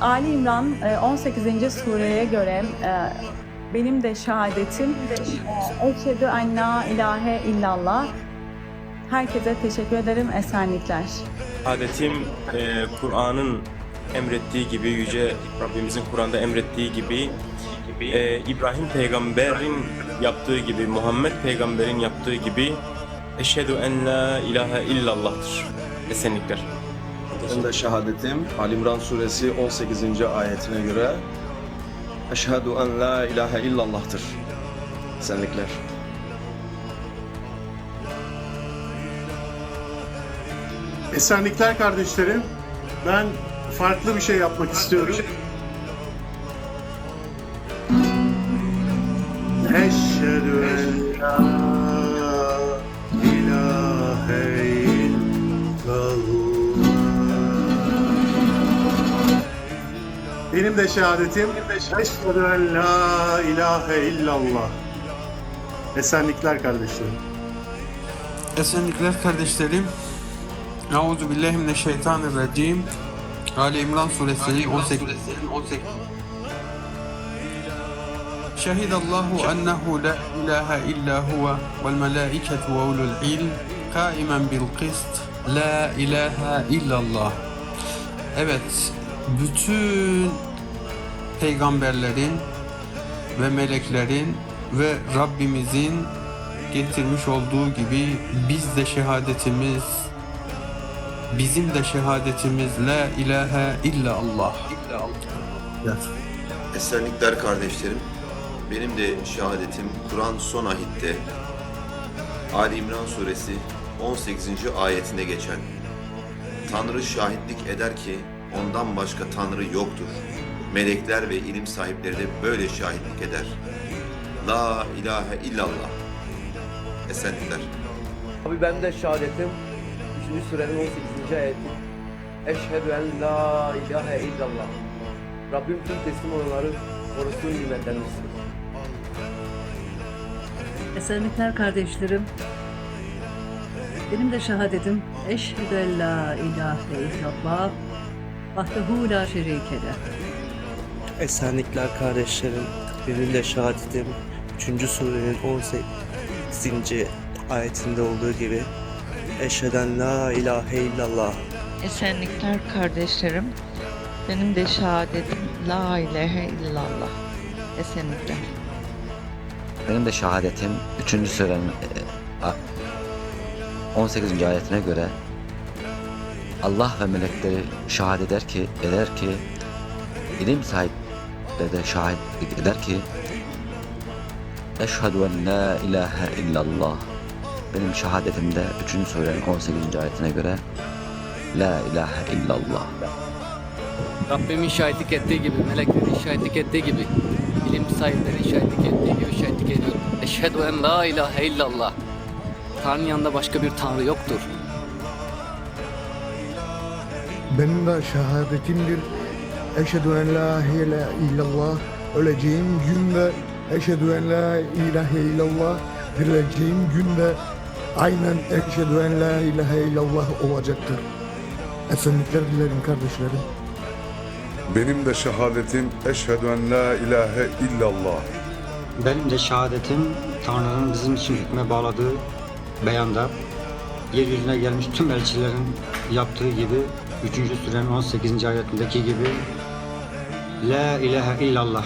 Ali İmran e, 18. sureye göre e, benim de şehadetim e, Eşhedü en la ilahe illallah. Herkese teşekkür ederim. Esenlikler. Adetim e, Kur'an'ın emrettiği gibi, Yüce Rabbimizin Kur'an'da emrettiği gibi, e, İbrahim peygamberin yaptığı gibi, Muhammed peygamberin yaptığı gibi Eşhedü en la ilahe illallah'tır. Esenlikler. Benim de şehadetim Ali İmran suresi 18. ayetine göre Eşhedü en la ilahe illallah'tır. Senlikler. Esenlikler kardeşlerim. Ben farklı bir şey yapmak istiyorum. Eşhedü en la Benim de şehadetim Eşhedü en la ilahe illallah. Esenlikler kardeşlerim. Esenlikler kardeşlerim. Euzu billahi mineşşeytanirracim. Ali İmran suresinin 18. Şehidallahu ennehu la ilahe illa huve vel melâiketu ve ulul ilm kaimen bil kist la ilahe illallah. Evet, bütün peygamberlerin ve meleklerin ve Rabbimizin getirmiş olduğu gibi biz de şehadetimiz bizim de şehadetimiz la ilahe illa Allah. Esenlikler kardeşlerim. Benim de şehadetim Kur'an son ahitte Ali İmran suresi 18. ayetinde geçen Tanrı şahitlik eder ki ondan başka Tanrı yoktur. Melekler ve ilim sahipleri de böyle şahitlik eder. La ilahe illallah. Esenlikler. Abi benim de şehadetim 3. surenin 18. ayeti. Eşhedü en la ilahe illallah. Rabbim tüm teslim olanları korusun nimetlendirsin. Esenlikler kardeşlerim. Benim de şehadetim eşhedü en la ilahe illallah vahdehu la şerike leh. Esenlikler kardeşlerim. De şehadetim 3. surenin 18. ayetinde olduğu gibi Eşheden la ilahe illallah Esenlikler kardeşlerim. Benim de şehadetim La ilahe illallah. Esenlikler. Benim de şehadetim 3. surenin e, a- 18. ayetine göre Allah ve melekleri şahit eder ki eder ki ilim sahipleri de şahitlik eder ki Eşhedü en la ilahe illallah benim şehadetimde 3. surenin 18. ayetine göre La ilahe illallah Rabbimin şahitlik ettiği gibi, meleklerin şahitlik ettiği gibi, ilim sahiplerinin şahitlik ettiği gibi şahitlik ediyorum. Eşhedü en la ilahe illallah. Tanrı'nın yanında başka bir Tanrı yoktur. Benim de şehadetimdir. Eşhedü en la ilahe illallah. Öleceğim günde eşhedü en la ilahe illallah. Dirileceğim günde aynen eşhedü en la ilahe illallah olacaktır. Esenlikler dilerim kardeşlerim. Benim de şehadetim eşhedü en la ilahe illallah. Benim de şehadetim Tanrı'nın bizim için hükme bağladığı beyanda yeryüzüne gelmiş tüm elçilerin yaptığı gibi 3. surenin 18. ayetindeki gibi La ilahe illallah